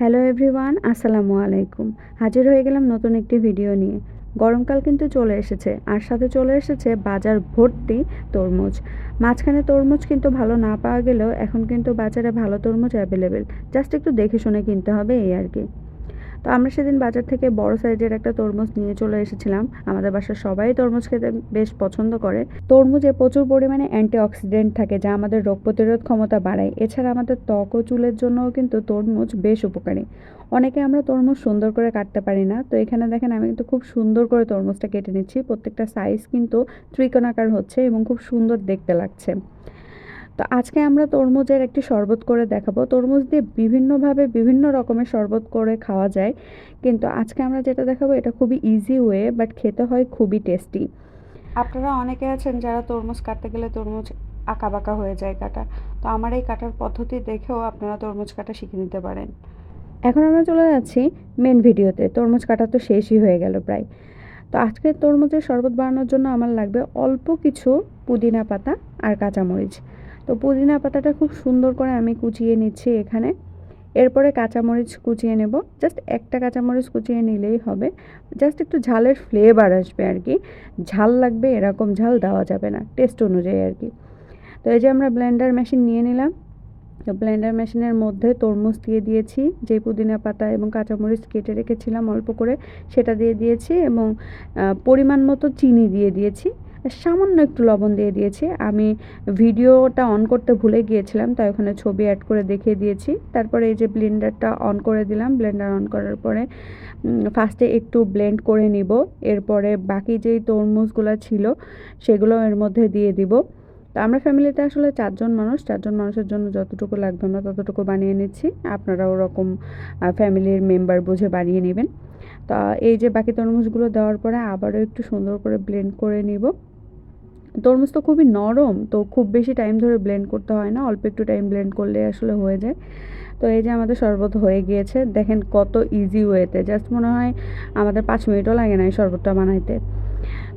Hello everyone, আসসালামু আলাইকুম। হাজির হয়ে গেলাম নতুন একটি ভিডিও নিয়ে। গরমকাল কিন্তু চলে এসেছে, আর সাথে চলে এসেছে বাজার ভর্তি তরমুজ। মাঝখানে তরমুজ কিন্তু ভালো না পাওয়া গেলেও এখন কিন্তু বাজারে ভালো তরমুজ অ্যাভেলেবেল জাস্ট একটু দেখে শুনে কিনতে হবে এই আর কি। তো আমরা সেদিন বাজার থেকে বড় সাইজের একটা তরমুজ নিয়ে চলে এসেছিলাম। আমাদের বাসার সবাই তরমুজ খেতে বেশ পছন্দ করে। তরমুজে প্রচুর পরিমাণে অ্যান্টিঅক্সিডেন্ট থাকে, যা আমাদের রোগ প্রতিরোধ ক্ষমতা বাড়ায়। এছাড়া আমাদের ত্বক ও চুলের জন্যও কিন্তু তরমুজ বেশ উপকারী। অনেকে আমরা তরমুজ সুন্দর করে কাটতে পারি না। তো এখানে দেখেন, আমি কিন্তু খুব সুন্দর করে তরমুজটা কেটে নিচ্ছি। প্রত্যেকটা সাইজ কিন্তু ত্রিকোণাকার হচ্ছে এবং খুব সুন্দর দেখতে লাগছে। তো আজকে আমরা তরমুজের একটি শরবত করে দেখাবো। তরমুজ দিয়ে বিভিন্নভাবে বিভিন্ন রকমের শরবত করে খাওয়া যায়। কিন্তু আজকে আমরা যেটা দেখাবো, এটা খুবই ইজি ওয়ে বাট খেতে হয় খুবই টেস্টি আপনারা অনেকে আছেন যারা তরমুজ কাটতে গেলে তরমুজ আঁকা বাঁকা হয়ে যায় কাটা। তো আমার এই কাটার পদ্ধতি দেখেও আপনারা তরমুজ কাটা শিখে নিতে পারেন। এখন আমরা চলে যাচ্ছি মেন ভিডিওতে তরমুজ কাটা তো শেষই হয়ে গেল প্রায়। তো আজকে তরমুজের শরবত বানানোর জন্য আমার লাগবে অল্প কিছু পুদিনা পাতা আর কাঁচামরিচ। তো পুদিনা পাতাটা খুব সুন্দর করে আমি কুচিয়ে নিচ্ছি এখানে। এরপরে কাঁচামরিচ কুচিয়ে নেব। জাস্ট একটা কাঁচামরিচ কুচিয়ে নিলেই হবে। জাস্ট একটু ঝালের ফ্লেভার আসবে আর কি। ঝাল লাগবে, এরকম ঝাল দেওয়া যাবে না, টেস্ট অনুযায়ী আর কি। তো এই যে আমরা ব্লেন্ডার মেশিন নিয়ে নিলাম। তো ব্লেন্ডার মেশিনের মধ্যে তরমুজ দিয়ে দিয়েছি, যে পুদিনা পাতা এবং কাঁচামরিচ কেটে রেখেছিলাম অল্প করে, সেটা দিয়ে দিয়েছি এবং পরিমাণ মতো চিনি দিয়ে দিয়েছি। সামান্য একটু লবণ দিয়ে দিয়েছি। আমি ভিডিওটা অন করতে ভুলে গিয়েছিলাম, তাই ওখানে ছবি অ্যাড করে দেখিয়ে দিয়েছি। তারপরে এই যে ব্লেন্ডারটা অন করে দিলাম ব্লেন্ডার অন করার পরে ফার্স্টে একটু ব্লেন্ড করে নিব। এরপরে বাকি যেই তরমুজগুলো ছিল, সেগুলো এর মধ্যে দিয়ে দিব। তো আমরা ফ্যামিলিতে আসলে চারজন মানুষ, চারজন মানুষের জন্য যতটুকু লাগবে আমরা ততটুকু বানিয়ে নিচ্ছি। আপনারা ওরকম ফ্যামিলির মেম্বার বুঝে বানিয়ে নেবেন। তা এই যে বাকি তরমুজগুলো দেওয়ার পরে আবারও একটু সুন্দর করে ব্লেন্ড করে নিব। তরমুজ তো খুবই নরম, তো খুব বেশি টাইম ধরে ব্লেন্ড করতে হয় না, অল্প একটু টাইম ব্লেন্ড করলে আসলে হয়ে যায়। তো এই যে আমাদের শরবত হয়ে গিয়েছে, দেখেন কত ইজি ওয়েতে জাস্ট মনে হয় আমাদের পাঁচ মিনিটও লাগে না এই শরবতটা বানাইতে।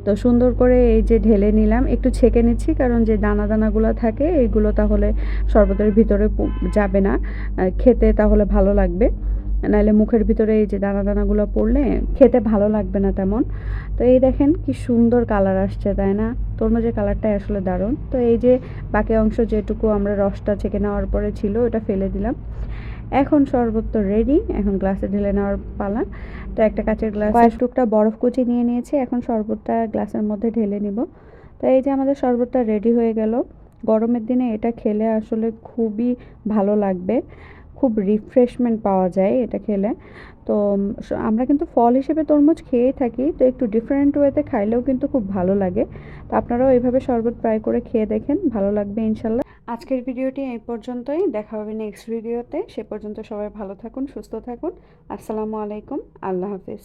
তো সুন্দর করে এই যে ঢেলে নিলাম, একটু ছেঁকে নিচ্ছি, কারণ যে দানা দানাগুলো থাকে এইগুলো তাহলে শরবতের ভিতরে যাবে না খেতে তাহলে ভালো লাগবে। নাহলে মুখের ভিতরে এই যে দানা দানাগুলো পড়লে খেতে ভালো লাগবে না তেমন। তো এই দেখেন কি সুন্দর কালার আসছে তাই না? তরমুজের কালারটাই আসলে দারুণ। তো এই যে বাকি অংশ যেটুকু আমরা রসটা ছেঁকে নেওয়ার পরে ছিল ওটা ফেলে দিলাম। এখন শরবত তো রেডি এখন গ্লাসে ঢেলে নেওয়ার পালা। তো একটা কাঁচের গ্লাস কয়েক টুকটা বরফ কুচি নিয়ে নিয়েছি এখন শরবতটা গ্লাসের মধ্যে ঢেলে নিব। তো এই যে আমাদের শরবতটা রেডি হয়ে গেল। গরমের দিনে এটা খেলে আসলে খুবই ভালো লাগবে। খুব রিফ্রেশমেন্ট পাওয়া যায় এটা খেলে। তো আমরা কিন্তু ফল হিসেবে তরমুজ খেয়েই থাকি, তো একটু ডিফারেন্ট ওয়েতে খাইলেও কিন্তু খুব ভালো লাগে। তো আপনারাও এইভাবে শরবত ট্রাই করে খেয়ে দেখেন, ভালো লাগবে ইনশাল্লাহ। আজকের ভিডিওটি এই পর্যন্তই, দেখা হবে নেক্সট ভিডিওতে সে পর্যন্ত সবাই ভালো থাকুন, সুস্থ থাকুন। আসসালামু আলাইকুম, আল্লাহ হাফিজ।